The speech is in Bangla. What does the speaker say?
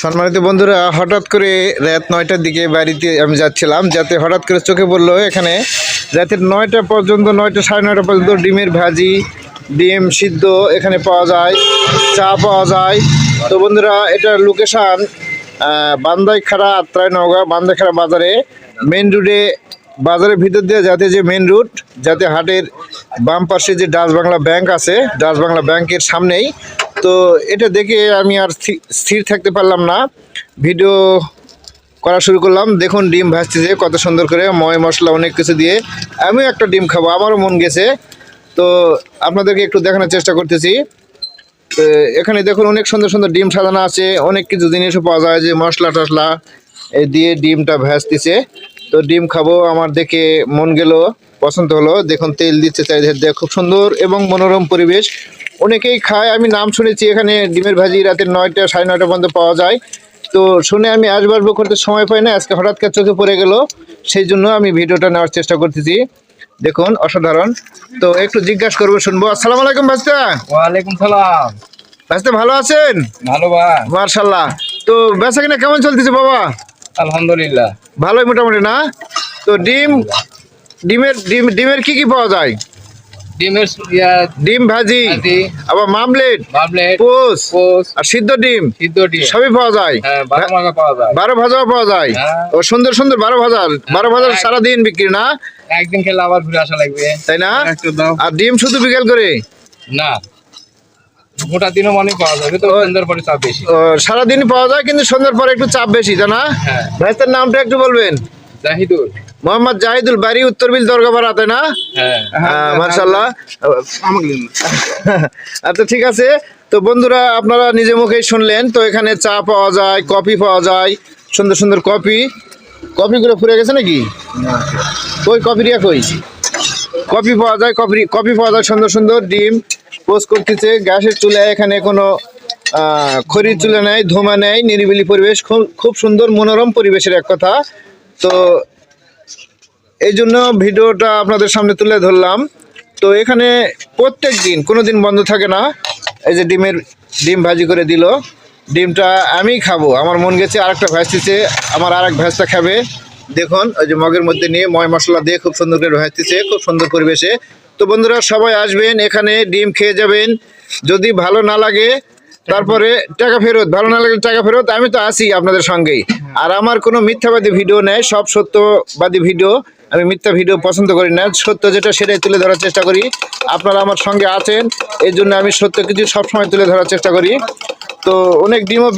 সম্মানিত বন্ধুরা, হঠাৎ করে রাত নয়টার দিকে বাড়িতে আমি যাচ্ছিলাম, যাতে হঠাৎ করে চোখে পড়ল এখানে। রাতের নয়টা পর্যন্ত, নয়টা সাড়ে নয়টা পর্যন্ত ডিমের ভাজি, ডিম সিদ্ধ এখানে পাওয়া যায়, চা পাওয়া যায়। তো বন্ধুরা, এটার লোকেশান বান্দাইখাড়া আত্রাই নওগাঁ, বান্দাইখাড়া বাজারে। মেন রোডে বাজারের ভিতর দিয়ে যাতে যে মেন রুট যাতে হাটের বাম পাশে যে ডাচ বাংলা ব্যাংক আছে, ডাচ বাংলা ব্যাংকের সামনেই তো এটা দেখে আমি আর স্থির থাকতে পারলাম না। ভিডিও করা শুরু করলাম। দেখুন ডিম ভাজতেছে, কত সুন্দর করে ময় মশলা অনেক কিছু দিয়ে। আমিও একটা ডিম খাব, আমারও মন গেছে। তো আপনাদেরকে একটু দেখানোর চেষ্টা করতেছি। তো এখানে দেখুন অনেক সুন্দর সুন্দর ডিম সাজানো আছে, অনেক কিছু জিনিসও পাওয়া যায়, যে মশলা টশলা দিয়ে ডিমটা ভাজতেছে। তো ডিম খাব, আমার দেখে মন গেল, পছন্দ হলো। দেখুন তেল দিচ্ছে চারিদিকে খুব সুন্দর এবং মনোরম পরিবেশ। অনেকেই খায়। আমি নাম শুনেছি এখানে ডিমের ভাজি রাতের নয়টা সাড়ে নয়টা পর্যন্ত পাওয়া যায়। তো শুনে আমি আসব আসব করতে সময় পাই না আজকে হঠাৎ করে চোখে পড়ে গেল সেই জন্য আমি ভিডিওটা নেওয়ার চেষ্টা করতেছি। দেখুন অসাধারণ। তো একটু জিজ্ঞাসা করব শুনব। আসসালাম আলাইকুম ভাস্তা। ওয়ালাইকুম সালাম। ভাস্তা ভালো আছেন? ভালো ভাই। মার্শাল্লাহ। তো বেচা কিনা কেমন চলতেছে বাবা? আলহামদুলিল্লাহ। ভালোই মোটামুটি না? তো ডিম ডিমের ডিম ডিমের কি কি পাওয়া যায়? ডিমের ডিম ভাজি ভাজি। আবার মামলেট বাবলেট পোস পোস আর সিদ্ধ ডিম সিদ্ধ ডিম। সবই পাওয়া যায়। হ্যাঁ বারো মাগা পাওয়া যায়। ভাজাও পাওয়া যায়। হ্যাঁ। ও সুন্দর সুন্দর বারো ভাজার বারো ভাজার সারাদিন বিক্রি না? একদিন খেলে আবার ঘুরে আসা লাগবে। তাই না? আর ডিম শুধু বিকেল করে? না। গোটা দিনও মানে পাওয়া যাবে তো সন্ধ্যার পরে চাপ বেশি। সারাদিন পাওয়া যায় কিন্তু সন্ধ্যার পরে একটু চাপ বেশি তাই না? হ্যাঁ। ভাইস্তার নামটা একটু বলবেন। জাহিদুল। মোহাম্মদ জাহিদুল বাড়ি উত্তরবিল দরগাপাড়া তাই না? হ্যাঁ। হ্যাঁ মার্শাল্লাহ আচ্ছা ঠিক আছে। তো বন্ধুরা আপনারা নিজে মুখেই শুনলেন তো এখানে চা পাওয়া যায় কফি পাওয়া যায় সুন্দর সুন্দর কফি। কফিগুলো ফুরে গেছে নাকি? কই কফি রিয়া কই? কফি পাওয়া যায় কফি কফি পাওয়া যায় সুন্দর সুন্দর ডিম পোস্ট করতেছে। গ্যাসের চুলায় এখানে কোনো আহ, খড়ির চুলা নেই ধোঁয়া নেই নিরিবিলি পরিবেশ খুব খুব সুন্দর মনোরম পরিবেশের এক কথা। তো এই জন্য ভিডিওটা আপনাদের সামনে তুলে ধরলাম। তো এখানে প্রত্যেক দিন, কোনো দিন বন্ধ থাকে না। এই যে ডিমের, ডিম ভাজি করে দিল। ডিমটা আমি খাব। আমার মন গেছে আরেকটা ভাজতেছে আমার আরেক ভাজটা খাবে। দেখুন, ওই যে মগের মধ্যে নিয়ে ময় মশলা দিয়ে খুব সুন্দর করে ভাজতেছে খুব সুন্দর পরিবেশে। তো বন্ধুরা, সবাই আসবেন, এখানে ডিম খেয়ে যাবেন। যদি ভালো না লাগে, তারপরে টাকা ফেরত। ভালো না লাগলে টাকা ফেরত। আমি তো আছি আপনাদের সঙ্গেই। আর আমার কোনো মিথ্যাবাদী ভিডিও নেই, সব সত্যবাদী ভিডিও। আমি মিথ্যা ভিডিও পছন্দ করি না। সত্য যেটা সেটাই তুলে ধরার চেষ্টা করি। আপনারা আমার সঙ্গে আছেন এই জন্য আমি সত্য কিছু সবসময় তুলে ধরার চেষ্টা করি। তো অনেক ডিমও